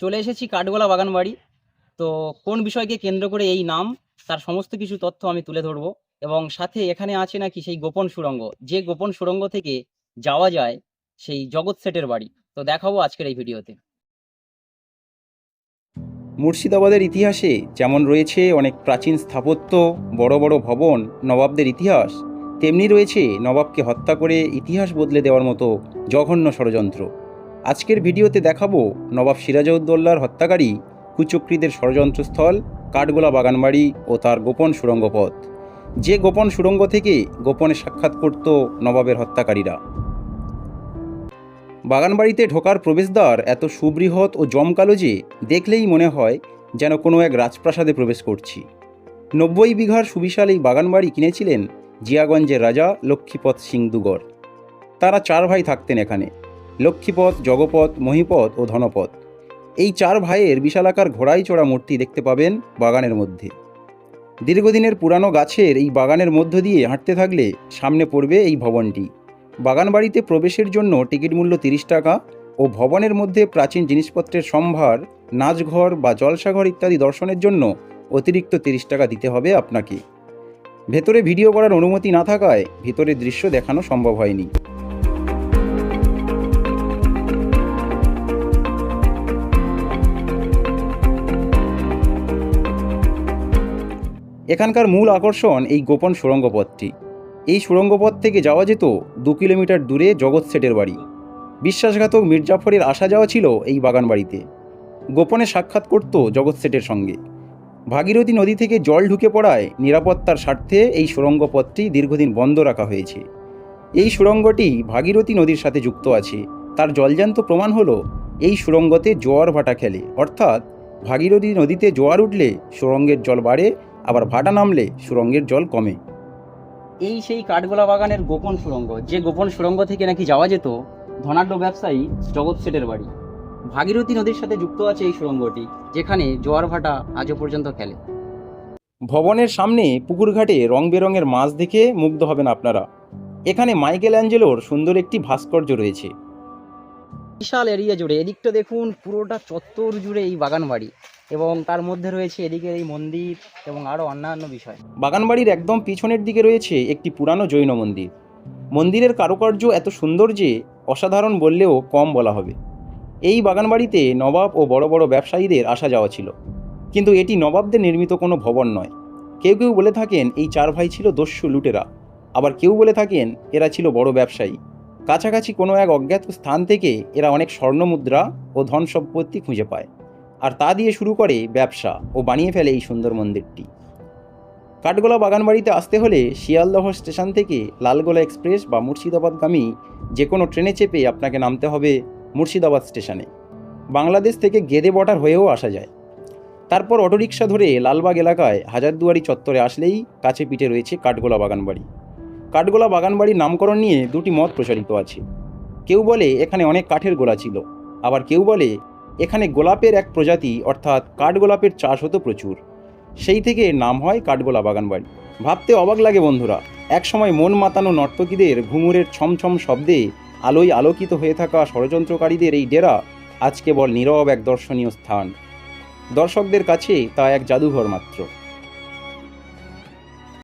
চলে এসেছি কাঠগোলা বাগান বাড়ি তো কোন বিষয়কে কেন্দ্র করে এই নাম, তার সমস্ত কিছু তথ্য আমি তুলে ধরবো এবং সাথে এখানে আছে নাকি সেই গোপন সুড়ঙ্গ। যে গোপন সুড়ঙ্গ থেকে যাওয়া যায় সেই জগৎ সেটের বাড়ি। তো দেখাবো আজকের এই ভিডিওতে। মুর্শিদাবাদের ইতিহাসে যেমন রয়েছে অনেক প্রাচীন স্থাপত্য, বড় বড় ভবন, নবাবদের ইতিহাস, তেমনি রয়েছে নবাবকে হত্যা করে ইতিহাস বদলে দেওয়ার মতো জঘন্য ষড়যন্ত্র। আজকের ভিডিওতে দেখাবো নবাব সিরাজউদ্দৌলার হত্যাকারী কুচক্রীদের ষড়যন্ত্রস্থল, কাঠগোলা বাগানবাড়ি ও তার গোপন সুড়ঙ্গ পথ যে গোপন সুড়ঙ্গ থেকে গোপনে সাক্ষাৎ করত নবাবের হত্যাকারীরা। বাগানবাড়িতে ঢোকার প্রবেশদ্বার এত সুবৃহৎ ও জমকালো যে দেখলেই মনে হয় যেন কোনো এক রাজপ্রাসাদে প্রবেশ করছি। নব্বই বিঘার সুবিশাল এই বাগানবাড়ি কিনেছিলেন জিয়াগঞ্জের রাজা লক্ষ্মীপথ সিং দুগর তারা চার ভাই থাকতেন এখানে। লক্ষ্মীপদ জগপথ মহিপথ ও ধনপথ এই চার ভাইয়ের বিশালাকার ঘোড়াই চড়া মূর্তি দেখতে পাবেন বাগানের মধ্যে। দীর্ঘদিনের পুরানো গাছের এই বাগানের মধ্য দিয়ে হাঁটতে থাকলে সামনে পড়বে এই ভবনটি। বাগানবাড়িতে প্রবেশের জন্য টিকিট মূল্য তিরিশ টাকা ও ভবনের মধ্যে প্রাচীন জিনিসপত্রের সম্ভার, নাচঘর বা জলসাঘর ইত্যাদি দর্শনের জন্য অতিরিক্ত তিরিশ টাকা দিতে হবে আপনাকে। ভেতরে ভিডিও করার অনুমতি না থাকায় ভিতরের দৃশ্য দেখানো সম্ভব হয়নি। এখানকার মূল আকর্ষণ এই গোপন সুড়ঙ্গ পথটি এই সুড়ঙ্গ পথ থেকে যাওয়া যেত দু কিলোমিটার দূরে জগৎ সেটের বাড়ি। বিশ্বাসঘাতক মির্জাফরের আসা যাওয়া ছিল এই বাগান বাড়িতে গোপনে সাক্ষাৎ করত জগৎ সেটের সঙ্গে। ভাগীরথী নদী থেকে জল ঢুকে পড়ায় নিরাপত্তার স্বার্থে এই সুড়ঙ্গ পথটি দীর্ঘদিন বন্ধ রাখা হয়েছে। এই সুড়ঙ্গটি ভাগীরথী নদীর সাথে যুক্ত আছে। তার জলজান্ত প্রমাণ হলো এই সুড়ঙ্গতে জোয়ার ভাটা খেলে। অর্থাৎ ভাগীরথী নদীতে জোয়ার উঠলে সুড়ঙ্গের জল বাড়ে আবার ভাটা নামলে সুড়ঙ্গের জল কমে। এই সেই কাঠগোলা বাগানের গোপন সুড়ঙ্গ যে গোপন সুড়ঙ্গ থেকে নাকি যাওয়া যেত ধনাঢ্য ব্যবসায়ী জগৎ সেটের বাড়ি। ভাগীরথী নদীর সাথে যুক্ত আছে এই সুড়ঙ্গটি যেখানে জোয়ার ভাটা আজও পর্যন্ত খেলে। ভবনের সামনে পুকুরঘাটে রং বেরঙের মাছ দেখে মুগ্ধ হবেন আপনারা। এখানে মাইকেল অ্যাঞ্জেলোর সুন্দর একটি ভাস্কর্য রয়েছে। বিশাল এরিয়া জুড়ে। এদিকটা দেখুন, পুরোটা চত্বর জুড়ে এই বাগান বাড়ি এবং তার মধ্যে রয়েছে এদিকের এই মন্দির এবং আরও অন্যান্য বিষয়। বাগানবাড়ির একদম পিছনের দিকে রয়েছে একটি পুরানো জৈন মন্দির। মন্দিরের কারুকার্য এত সুন্দর যে অসাধারণ বললেও কম বলা হবে। এই বাগানবাড়িতে নবাব ও বড় বড় ব্যবসায়ীদের আসা যাওয়া ছিল। কিন্তু এটি নবাবদের নির্মিত কোনো ভবন নয়। কেউ কেউ বলে থাকেন, এই চার ভাই ছিল দস্যু লুটেরা। আবার কেউ বলে থাকেন, এরা ছিল বড় ব্যবসায়ী। কাছাকাছি কোনো এক অজ্ঞাত স্থান থেকে এরা অনেক স্বর্ণমুদ্রা ও ধন সম্পত্তি খুঁজে পায়। আর তা দিয়ে শুরু করে ব্যবসা ও বানিয়ে ফেলে এই সুন্দর মন্দিরটি। কাঠগোলা বাগানবাড়িতে আসতে হলে শিয়ালদহ স্টেশন থেকে লালগোলা এক্সপ্রেস বা মুর্শিদাবাদগামী যে কোনো ট্রেনে চেপে আপনাকে নামতে হবে মুর্শিদাবাদ স্টেশনে। বাংলাদেশ থেকে গেদে বটার হয়েও আসা যায়। তারপর অটোরিকশা ধরে লালবাগ এলাকায় হাজারদুয়ারি চত্বরে আসলেই কাছে পিঠে রয়েছে কাঠগোলা বাগানবাড়ি। কাঠগোলা বাগানবাড়ির নামকরণ নিয়ে দুটি মত প্রচারিত আছে। কেউ বলে, এখানে অনেক কাঠের গোলা ছিল। আবার কেউ বলে, এখানে গোলাপের এক প্রজাতি, অর্থাৎ কাঠগোলাপের চাষ হতো প্রচুর। সেই থেকে নাম হয় কাঠগোলা বাগানবাড়ি। ভাবতে অবাক লাগে বন্ধুরা, একসময় মন মাতানো নর্তকীদের ঘুঙুরের ছমছম শব্দে আলোয় আলোকিত হয়ে থাকা ষড়যন্ত্রকারীদের এই ডেরা আজ কেবল নীরব এক দর্শনীয় স্থান। দর্শকদের কাছে তা এক জাদুঘর মাত্র।